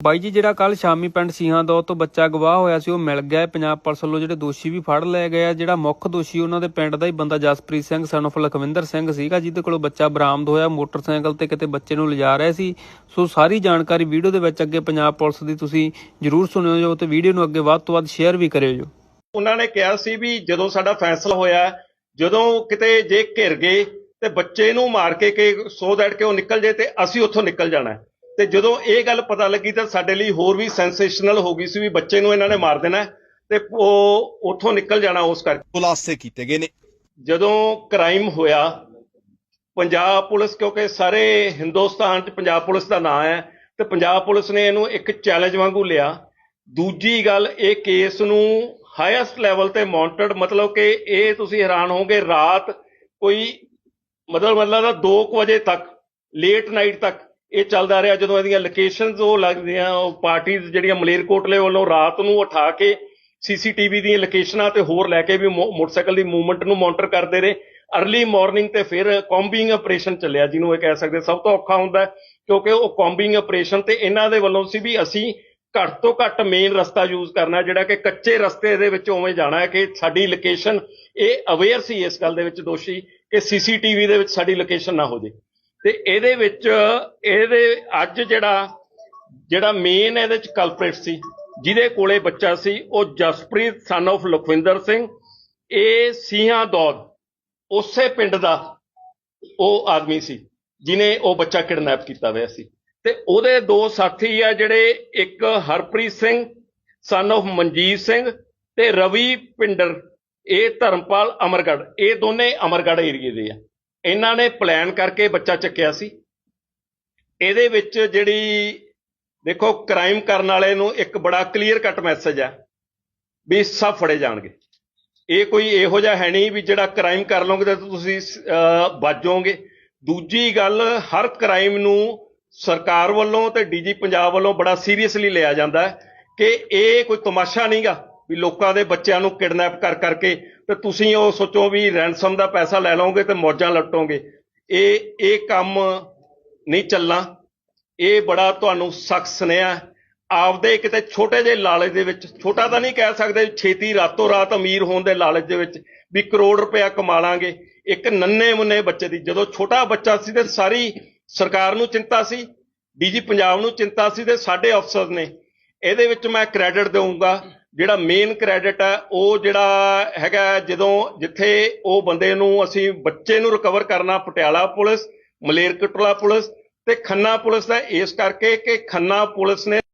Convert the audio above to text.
ਬਾਈ ਜੀ, ਜਿਹੜਾ ਕੱਲ ਸ਼ਾਮੀ ਪਿੰਡ ਸੀਹਾਂ ਦੌ ਤੋਂ ਬੱਚਾ ਗਵਾਹ ਹੋਇਆ ਸੀ, ਉਹ ਮਿਲ ਗਿਆ। ਪੰਜਾਬ ਪੁਲਿਸ ਵੱਲੋਂ ਜਿਹੜੇ ਦੋਸ਼ੀ ਵੀ ਫੜ ਲਏ ਗਏ ਆ। ਜਿਹੜਾ ਮੁੱਖ ਦੋਸ਼ੀ ਉਹਨਾਂ ਦੇ ਪਿੰਡ ਦਾ ਹੀ ਬੰਦਾ ਜਸਪ੍ਰੀਤ ਸਿੰਘ ਸਨ of ਲਖਵਿੰਦਰ ਸਿੰਘ ਸੀਗਾ, ਜਿਹਦੇ ਕੋਲੋਂ ਬੱਚਾ ਬਰਾਮਦ ਹੋਇਆ। ਮੋਟਰਸਾਈਕਲ ਤੇ ਕਿਤੇ ਬੱਚੇ ਨੂੰ ਲਿਜਾ ਰਿਹਾ ਸੀ। ਸੋ ਸਾਰੀ ਜਾਣਕਾਰੀ ਵੀਡੀਓ ਦੇ ਵਿੱਚ ਅੱਗੇ ਪੰਜਾਬ ਪੁਲਿਸ ਦੀ ਤੁਸੀਂ ਜਰੂਰ ਸੁਣਿਓ ਜੋ ਤੇ ਵੀਡੀਓ ਨੂੰ ਅੱਗੇ ਵੱਧ ਤੋਂ ਵੱਧ ਸ਼ੇਅਰ ਵੀ ਕਰਿਓ ਜੋ। ਉਹਨਾਂ ਨੇ ਕਿਹਾ ਸੀ ਵੀ ਜਦੋਂ ਸਾਡਾ ਫੈਸਲਾ ਹੋਇਆ, ਜਦੋਂ ਕਿਤੇ ਜੇ ਘਿਰ ਗਏ ਤੇ ਬੱਚੇ ਨੂੰ ਮਾਰ ਕੇ ਕਿ ਸੋ ਦੈਟ ਕਿ ਉਹ ਨਿਕਲ ਜੇ ਤੇ ਅਸੀਂ ਉੱਥੋਂ ਨਿਕਲ ਜਾਣਾ। ਤੇ ਜਦੋਂ ਇਹ ਗੱਲ ਪਤਾ ਲੱਗੀ ਤਾਂ ਸਾਡੇ ਲਈ ਹੋਰ ਵੀ ਸੈਂਸੇਸ਼ਨਲ ਹੋ ਗਈ ਸੀ ਵੀ ਬੱਚੇ ਨੂੰ ਇਹਨਾਂ ਨੇ ਮਾਰ ਦੇਣਾ ਤੇ ਉਹ ਉੱਥੋਂ ਨਿਕਲ ਜਾਣਾ ਉਸ ਕਰਕੇ। ਖੁਲਾਸੇ ਕੀਤੇ ਗਏ ਨੇ। ਜਦੋਂ ਕ੍ਰਾਈਮ ਹੋਇਆ ਪੰਜਾਬ ਪੁਲਿਸ ਕਿਉਂਕਿ ਸਾਰੇ ਹਿੰਦੁਸਤਾਨ 'ਚ ਪੰਜਾਬ ਪੁਲਿਸ ਦਾ ਨਾਂ ਹੈ ਤੇ ਪੰਜਾਬ ਪੁਲਿਸ ਨੇ ਇਹਨੂੰ ਇੱਕ ਚੈਲੰਜ ਵਾਂਗੂ ਲਿਆ। ਦੂਜੀ ਗੱਲ ਇਹ ਕੇਸ ਨੂੰ ਹਾਈਐਸਟ ਲੈਵਲ ਤੇ ਮੌਨਟਰਡ ਮਤਲਬ ਕਿ ਇਹ ਤੁਸੀਂ ਹੈਰਾਨ ਹੋਵੋਗੇ ਰਾਤ ਕੋਈ ਮਤਲਬ ਮਤਲਬ ਦਾ 2 ਵਜੇ ਤੱਕ ਲੇਟ ਨਾਈਟ ਤੱਕ ਇਹ ਚੱਲਦਾ ਰਿਹਾ ਜਦੋਂ ਇਹਦੀਆਂ ਲੋਕੇਸ਼ਨਸ ਉਹ ਲੱਗਦੀਆਂ, ਉਹ ਪਾਰਟੀਆਂ ਜਿਹੜੀਆਂ ਮਲੇਰਕੋਟਲੇ ਵੱਲੋਂ ਰਾਤ ਨੂੰ ਉਠਾ ਕੇ ਸੀਸੀਟੀਵੀ ਦੀਆਂ ਲੋਕੇਸ਼ਨਾਂ ਤੇ ਹੋਰ ਲੈ ਕੇ ਵੀ ਮੋ- ਮੋਟਰਸਾਈਕਲ ਦੀ ਮੂਵਮੈਂਟ ਨੂੰ ਮੋਨੀਟਰ ਕਰਦੇ ਰਹੇ। ਅਰਲੀ ਮਾਰਨਿੰਗ ਤੇ ਫਿਰ ਕੌਂਬਿੰਗ ਆਪਰੇਸ਼ਨ ਚੱਲਿਆ, ਜਿਹਨੂੰ ਇਹ ਕਹਿ ਸਕਦੇ ਸਭ ਤੋਂ ਔਖਾ ਹੁੰਦਾ ਕਿਉਂਕਿ ਉਹ ਕੌਂਬਿੰਗ ਆਪਰੇਸ਼ਨ ਤੇ ਇਹਨਾਂ ਦੇ ਵੱਲੋਂ ਸੀ ਵੀ ਅਸੀਂ ਘੱਟ ਤੋਂ ਘੱਟ ਮੇਨ ਰਸਤਾ ਯੂਜ਼ ਕਰਨਾ ਜਿਹੜਾ ਕਿ ਕੱਚੇ ਰਸਤੇ ਦੇ ਵਿੱਚ ਉਵੇਂ ਜਾਣਾ ਹੈ ਕਿ ਸਾਡੀ ਲੋਕੇਸ਼ਨ ਇਹ ਅਵੇਅਰ ਸੀ ਇਸ ਗੱਲ ਦੇ ਵਿੱਚ ਦੋਸ਼ੀ ਕਿ ਸੀਸੀਟੀਵੀ ਦੇ ਵਿੱਚ ਸਾਡੀ ਲੋਕੇਸ਼ਨ ਨਾ ਹੋ ਜੇ ਤੇ ਇਹਦੇ ਵਿੱਚ, ਇਹਦੇ ਅੱਜ ਜਿਹੜਾ ਜਿਹੜਾ ਮੇਨ ਇਹਦੇ ਚ ਕਲਪ੍ਰੇਟ ਸੀ, ਜਿਹਦੇ ਕੋਲੇ ਬੱਚਾ ਸੀ, ਉਹ ਜਸਪ੍ਰੀਤ ਸਨ of ਲਖਵਿੰਦਰ ਸਿੰਘ। ਇਹ ਸੀਹਾਂ ਦੌਦ, ਉਸੇ ਪਿੰਡ ਦਾ ਉਹ ਆਦਮੀ ਸੀ ਜਿਨੇ ਉਹ ਬੱਚਾ ਕਿਡਨੈਪ ਕੀਤਾ ਹੋਇਆ ਸੀ। ਤੇ ਉਹਦੇ ਦੋ ਸਾਥੀ ਆ ਜਿਹੜੇ, ਇੱਕ ਹਰਪ੍ਰੀਤ ਸਿੰਘ ਸਨ of ਮਨਜੀਤ ਸਿੰਘ ਤੇ ਰਵੀ ਪਿੰਡਰ, ਇਹ ਧਰਮਪਾਲ ਅਮਰਗੜ ਇਹ ਦੋਨੇ ਅਮਰਗੜ ਏਰੀਏ ਦੇ ਆ। ਇਹਨਾਂ ਨੇ ਪਲਾਨ ਕਰਕੇ ਬੱਚਾ ਚੱਕਿਆ ਸੀ। ਇਹਦੇ ਵਿੱਚ ਜਿਹੜੀ ਦੇਖੋ ਕ੍ਰਾਈਮ ਕਰਨ ਵਾਲੇ ਨੂੰ ਇੱਕ ਬੜਾ ਕਲੀਅਰ ਕੱਟ ਮੈਸੇਜ ਹੈ ਵੀ ਸਭ ਫੜੇ ਜਾਣਗੇ। ਇਹ ਕੋਈ ਇਹੋ ਜਿਹਾ ਹੈ ਨਹੀਂ ਵੀ ਜਿਹੜਾ ਕ੍ਰਾਈਮ ਕਰ ਲਓਗੇ ਤਾਂ ਤੁਸੀਂ ਅਹ, ਦੂਜੀ ਗੱਲ ਹਰ ਕ੍ਰਾਈਮ ਨੂੰ ਸਰਕਾਰ ਵੱਲੋਂ ਤੇ ਡੀਜੀ ਪੰਜਾਬ ਵੱਲੋਂ ਬੜਾ ਸੀਰੀਅਸਲੀ ਲਿਆ ਜਾਂਦਾ ਹੈ ਕਿ ਇਹ ਕੋਈ ਤਮਾਸ਼ਾ ਨਹੀਂਗਾ ਵੀ ਲੋਕਾਂ ਦੇ ਬੱਚਿਆਂ ਨੂੰ ਕਿਡਨੈਪ ਕਰ ਕਰਕੇ ਤੇ ਤੁਸੀਂ ਉਹ ਸੋਚੋ ਵੀ ਰੈਂਸਮ ਦਾ ਪੈਸਾ ਲੈ ਲਓਗੇ ਤੇ ਮੌਜਾਂ ਲੁੱਟੋਗੇ। ਇਹ ਇਹ ਕੰਮ ਨਹੀਂ ਚੱਲਣਾ। ਇਹ ਬੜਾ ਤੁਹਾਨੂੰ ਸਖਤ ਸੁਨੇਹਾ ਆਪਦੇ ਕਿਤੇ ਛੋਟੇ ਜਿਹੇ ਲਾਲਚ ਦੇ ਵਿੱਚ, ਛੋਟਾ ਤਾਂ ਨਹੀਂ ਕਹਿ ਸਕਦੇ ਛੇਤੀ ਰਾਤੋਂ ਰਾਤ ਅਮੀਰ ਹੋਣ ਦੇ ਲਾਲਚ ਦੇ ਵਿੱਚ ਵੀ ਕਰੋੜ ਰੁਪਇਆ ਕਮਾ ਲਾਂਗੇ। ਇੱਕ ਨੰਨੇ ਮੁੰਨੇ ਬੱਚੇ ਦੀ, ਜਦੋਂ ਛੋਟਾ ਬੱਚਾ ਸੀ ਤੇ ਸਾਰੀ ਸਰਕਾਰ ਨੂੰ ਚਿੰਤਾ ਸੀ, ਡੀਜੀ ਪੰਜਾਬ ਨੂੰ ਚਿੰਤਾ ਸੀ ਤੇ ਸਾਡੇ ਅਫਸਰ ਨੇ। ਇਹਦੇ ਵਿੱਚ ਮੈਂ ਕ੍ਰੈਡਿਟ ਦੇਵਾਂਗਾ ਜਿਹੜਾ ਮੇਨ ਕ੍ਰੈਡਿਟ ਹੈ ਉਹ ਜਿਹੜਾ ਹੈਗਾ ਜਦੋਂ ਜਿੱਥੇ ਉਹ ਬੰਦੇ ਨੂੰ ਅਸੀਂ ਬੱਚੇ ਨੂੰ ਰਿਕਵਰ ਕਰਨਾ, ਪਟਿਆਲਾ ਪੁਲਿਸ, ਮਲੇਰਕੋਟਲਾ ਪੁਲਿਸ ਤੇ ਖੰਨਾ ਪੁਲਿਸ ਦਾ, ਇਸ ਕਰਕੇ ਕਿ ਖੰਨਾ ਪੁਲਿਸ ਨੇ